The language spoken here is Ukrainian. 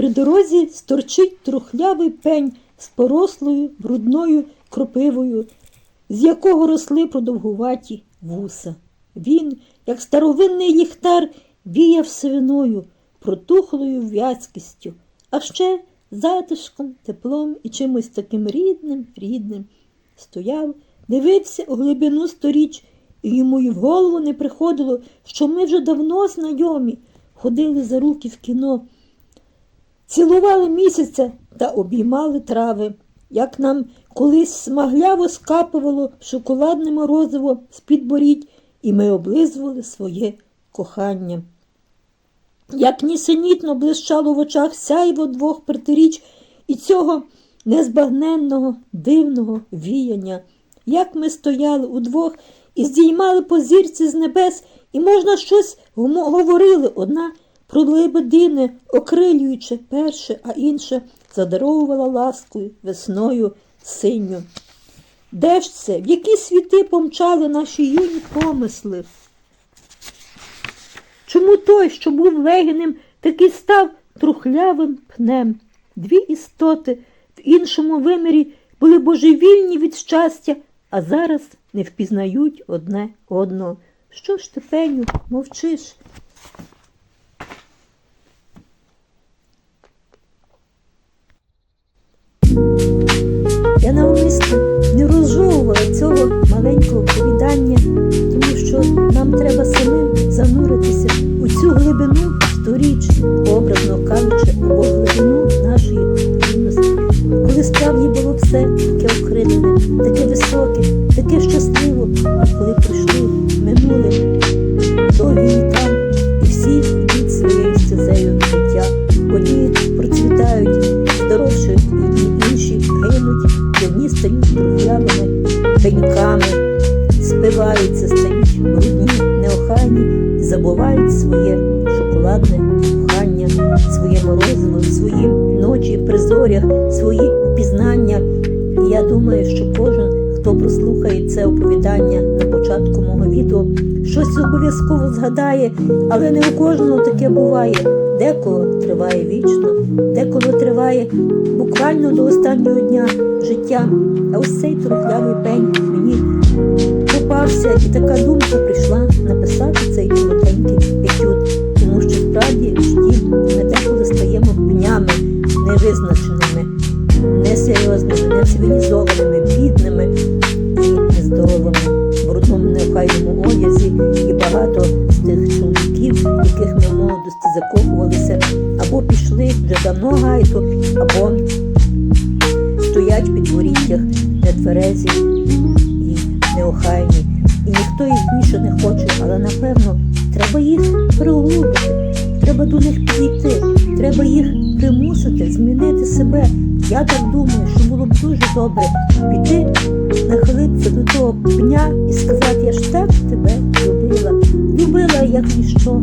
При дорозі сторчить трухлявий пень з порослою брудною кропивою, з якого росли продовгуваті вуса. Він, як старовинний ліхтар, віяв сивиною, протухлою в'язкістю, а ще затишком, теплом і чимось таким рідним, рідним. Стояв, дивився у глибину сторіч, і йому й в голову не приходило, що ми вже давно знайомі, ходили за руки в кіно, цілували місяця та обіймали трави, як нам колись смагляво скапувало шоколадне морозиво з-під борідь, і ми облизували своє кохання. Як нісенітно блищало в очах сяйво двох протиріч і цього незбагненного, дивного віяння, як ми стояли удвох і здіймали по зірці з небес, і можна щось говорили одна про лебедине, окрилюючи перше, а інше задаровувала ласкою, весною, синю. Де ж це? В які світи помчали наші юні помисли? Чому той, що був легіним, таки став трухлявим пнем? Дві істоти в іншому вимірі були божевільні від щастя, а зараз не впізнають одне одного. Що ж ти, пеню, мовчиш? Стають трухлявими пеньками, спиваються, стають брудні, неохайні і забувають своє шоколадне кохання, своє морозиво, свої ночі при зорях, свої впізнання. І я думаю, що кожен, хто прослухає це оповідання на початку мого відео, щось обов'язково згадає, але не у кожного таке буває. Декого триває вічно, декого триває буквально до останнього дня життя. А ось цей трухлявий пень мені попався, і така думка прийшла написати цей коротенький етюд. Тому що справді в житті ми деколи стаємо пнями невизначеними, несерйозними, нецивілізованими, бідними і нездоровими, в брудному неохайному одязі, і багато з тих чоловіків, яких ми молодості закохувалися, або пішли вже давно гайто, або стоять в підворіттях нетверезі і неохайні. І ніхто їх більше не хоче, але напевно треба їх приглубити, треба до них підійти, треба їх примусити, змінити себе. Я так думаю, що було б дуже добре піти, нахилитися до того пня і сказати, я ж так тебе любила, любила як ніщо,